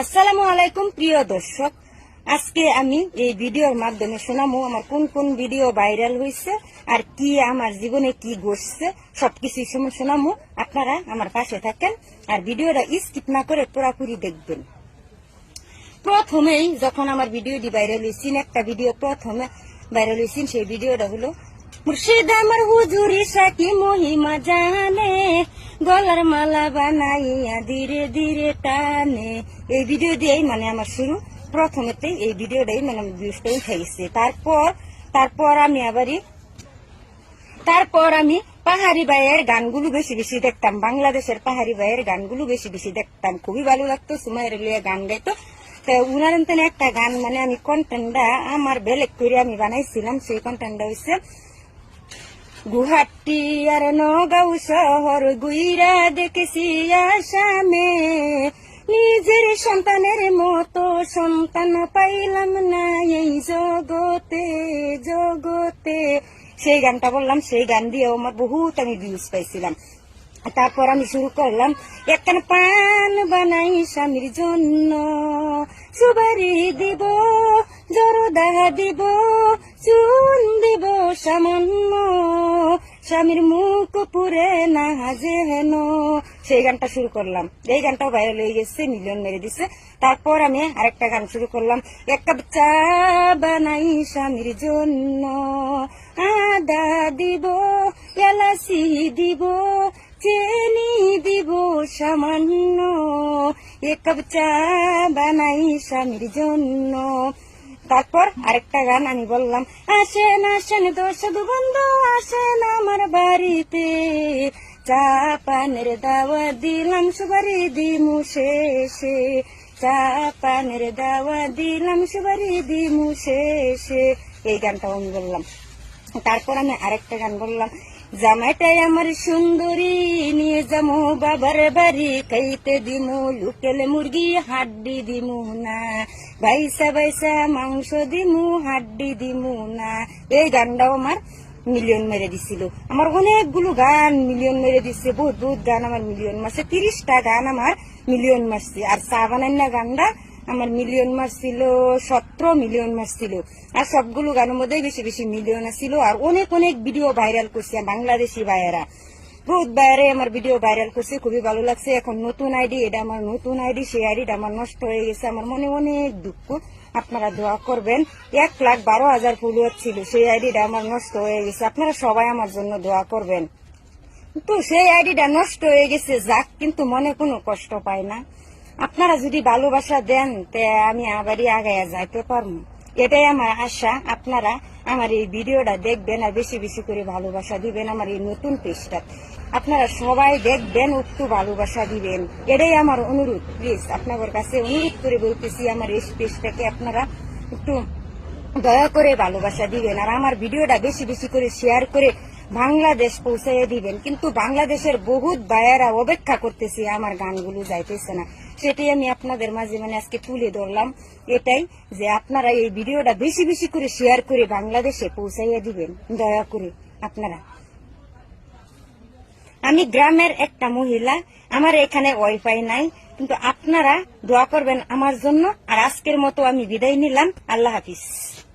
আসসালামু আলাইকুম, প্রিয় দর্শক। আজকে আমি এই ভিডিওর মাধ্যমে শোনামো আমার কোন কোন ভিডিও ভাইরাল হয়েছে আর কি আমার জীবনে কি ঘটছে, সবকিছু শোনামো আপনারা আমার পাশে থাকেন আর ভিডিওটা স্কিপ না করে পুরাপুরি দেখবেন। প্রথমেই যখন আমার ভিডিওটি ভাইরাল হয়েছিল একটা ভিডিও প্রথমে ভাইরাল হয়েছিল সেই ভিডিওটা হলো, মুর্শিদ আমার হুজুরি সাকি মহিমা জানে, গলার মালা বানাইয়া ধীরে ধীরে টানে এই ভিডিও দিয়েই মানে আমার শুরু। প্রথমেতেই এই ভিডিওটাই মানে আমি ভিউজটা তারপর তারপর আমি আবারই তারপর আমি পাহাড়ি ভাইয়ের গানগুলো বেশি বেশি দেখতাম। বাংলাদেশের পাহাড়ি ভাইয়ের গানগুলো বেশি বেশি দেখতাম। খুবই ভালো লাগতো, সুমাইয়ের লিয়ে গান গাইতো। তো উনার একটা গান মানে আমি কন্টেন্টটা আমার বেলেগ করে আমি বানাইছিলাম। সেই কন্টেন্টটা হচ্ছে গুহাটি আর নগাঁও শহর গুইরা দেখেছি আসামে। নিজের সন্তানের মতো সন্তান পাইলাম না এই জগতে জগতে। সেই গানটা বললাম, সেই গান দিয়েও আমার বহুত আমি ভিউজ পাইছিলাম। তারপর আমি শুরু করলাম, একখান পান বানাই স্বামীর জন্য। সুবারি দিব, জরদা দিব, চুন দিব সামান্য। স্বামীর মুখ পুরে না হেন সেই গানটা শুরু করলাম। এই গানটাও ভাইরাল হয়ে গেছে মিলিয়ন মেরে দিছে। তারপর আমি আরেকটা গান শুরু করলাম। এক কাপ চা বানাই স্বামীর জন্য। আদা দিব, এলাচি দিব, চেনি দিব সামান্য। এক কাপ চা বানাই স্বামীর জন্য। তারপর আরেকটা গান আমি বললাম, আসেন আসেন দর্শক বন্ধু, আসেন আমার বাড়িতে। চা পানের দাওয়া দিলাম সুবারি দিমু শেষে। চা পানের দাওয়া দিলাম সুবারি দিমু শেষে। এই গানটাও আমি বললাম। তারপর আমি আরেকটা গান বললাম। জামাইটাই আমার সুন্দরী, নিয়ে যামু বাবার বাড়ি। খাইতে দিমু লুকেল মুরগি, হাড্ডি দিমু না। বাইসা বাইসা মাংস দিমু, হাড্ডি দিমু না। এই গানটাও আমার মিলিয়ন মেরে দিছিল। আমার অনেকগুলো গান মিলিয়ন মেরে দিচ্ছে বহুত বহুত গান আমার মিলিয়ন মারছে, তিরিশটা গান আমার মিলিয়ন মারছে। আর চা বানান্না গানটা আমার মিলিয়ন মারছিল, সতেরো মিলিয়ন মারছিল। আর সবগুলো গানের মধ্যে বেশি বেশি মিলিয়ন আসছিল আর অনেক অনেক ভিডিও ভাইরাল করছে বাংলাদেশি ভাইয়েরা। বহুত বাইরে আমার ভিডিও ভাইরাল করছে খুবই ভালো লাগছে। এখন নতুন আইডি এটা আমার নতুন আইডি সেই আইডিটা আমার নষ্ট হয়ে গেছে। আমার মনে অনেক দুঃখ, আপনারা দোয়া করবেন। এক লাখ বারো হাজার ফলোয়ার ছিল, সেই আইডিটা আমার নষ্ট হয়ে গেছে। আপনারা সবাই আমার জন্য দোয়া করবেন। তো সেই আইডিটা নষ্ট হয়ে গেছে, যাক, কিন্তু মনে কোনো কষ্ট পায় না। আপনারা যদি ভালোবাসা দেন, তে আমি আবারই আগায়া যাইতে পারব। এটাই আমার আশা। আপনারা আমার এই ভিডিওটা দেখবেন আর বেশি বেশি করে ভালোবাসা দিবেন আমার এই নতুন পেজটা। আপনারা সবাই দেখবেন, একটু ভালোবাসা দিবেন। এটাই আমার অনুরোধ প্লিজ আপনাদের কাছে অনুরোধ করে বলতেছি, আমার এই পেজটাকে আপনারা একটু দয়া করে ভালোবাসা দিবেন। আর আমার ভিডিওটা বেশি বেশি করে শেয়ার করে বাংলাদেশ পৌঁছাইয়ে দিবেন। কিন্তু বাংলাদেশের বহুত বায়ারা অপেক্ষা করতেছে, আমার গানগুলো যাইতেছে না। সেটাই আমি আপনাদের মাঝে মানে আজকে তুলে ধরলাম। এটাই যে আপনারা এই ভিডিওটা বেশি বেশি করে শেয়ার করে বাংলাদেশে পৌঁছাইয়ে দিবেন। দয়া করে আপনারা। আমি গ্রামের একটা মহিলা, আমার এখানে ওয়াইফাই নাই, কিন্তু আপনারা দোয়া করবেন আমার জন্য, আর আজকের মতো আমি বিদায় নিলাম। আল্লাহ হাফিজ।